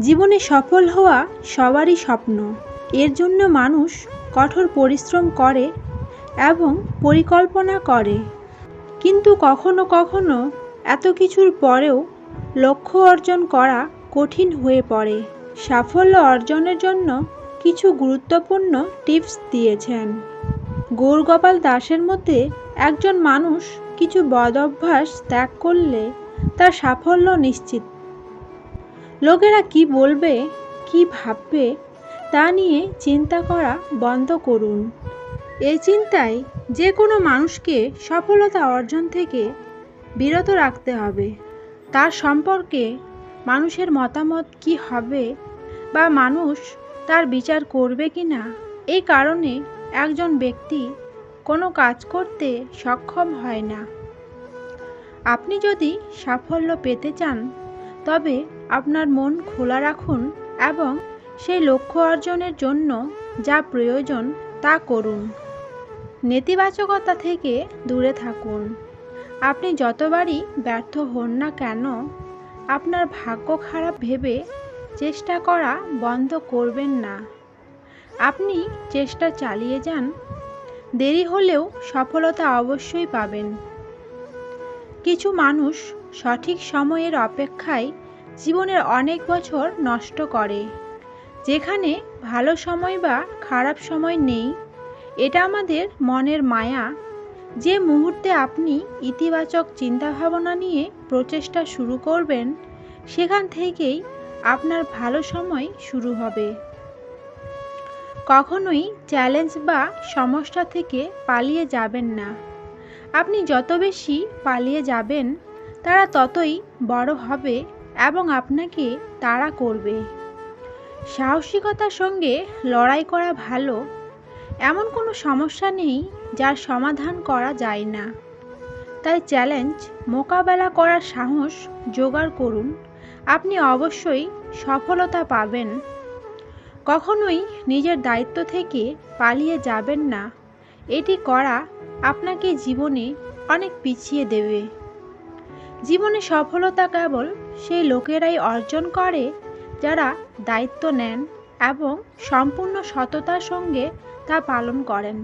জীবনে সফল হওয়া সবারই স্বপ্ন। এর জন্য মানুষ কঠোর পরিশ্রম করে এবং পরিকল্পনা করে। কিন্তু কখনো কখনো এত কিছুর পরেও লক্ষ্য অর্জন করা কঠিন হয়ে পড়ে। সাফল্য অর্জনের জন্য কিছু গুরুত্বপূর্ণ টিপস দিয়েছেন। গৌরগোপাল দাসের মধ্যে একজন মানুষ কিছু বদ অভ্যাস ত্যাগ করলে তার সাফল্য নিশ্চিত। লোকেরা কি বলবে, কি ভাববে, তা নিয়ে চিন্তা করা বন্ধ করুন। এই চিন্তায় যে কোনো মানুষকে সফলতা অর্জন থেকে বিরত রাখতে হবে। তার সম্পর্কে মানুষের মতামত কি হবে বা মানুষ তার বিচার করবে কি না এই কারণে একজন ব্যক্তি কোনো কাজ করতে সক্ষম হয় না। আপনি যদি সাফল্য পেতে চান, তবে আপনার মন খোলা রাখুন এবং সেই লক্ষ্য অর্জনের জন্য যা প্রয়োজন তা করুন। নেতিবাচকতা থেকে দূরে থাকুন। আপনি যতবারই ব্যর্থ হন না কেন, আপনার ভাগ্য খারাপ ভেবে চেষ্টা করা বন্ধ করবেন না। আপনি চেষ্টা চালিয়ে যান। দেরি হলেও সফলতা অবশ্যই পাবেন। কিছু মানুষ সঠিক সময়ের অপেক্ষায় জীবনের অনেক বছর নষ্ট করে। যেখানে ভালো সময় বা খারাপ সময় নেই, এটা আমাদের মনের মায়া। যে মুহূর্তে আপনি ইতিবাচক চিন্তাভাবনা নিয়ে প্রচেষ্টা শুরু করবেন, সেখান থেকেই আপনার ভালো সময় শুরু হবে। কখনোই চ্যালেঞ্জ বা সমস্যা থেকে পালিয়ে যাবেন না। আপনি যত বেশি পালিয়ে যাবেন, তারা ততই বড় হবে এবং আপনাকে তাড়া করবে। সাহসিকতার সঙ্গে লড়াই করা ভালো, এমন কোনো সমস্যা নেই যার সমাধান করা যায় না। তাই চ্যালেঞ্জ, মোকাবেলা করার সাহস জোগাড় করুন। আপনি অবশ্যই সফলতা পাবেন। কখনোই নিজের দায়িত্ব থেকে পালিয়ে যাবেন না। এটি করা আপনাকে জীবনে অনেক পিছিয়ে দেবে। জীবনে সফলতা কেবল সেই লোকেরাই অর্জন করে যারা দায়িত্ব নেন এবং সম্পূর্ণ সততার সঙ্গে তা পালন করেন।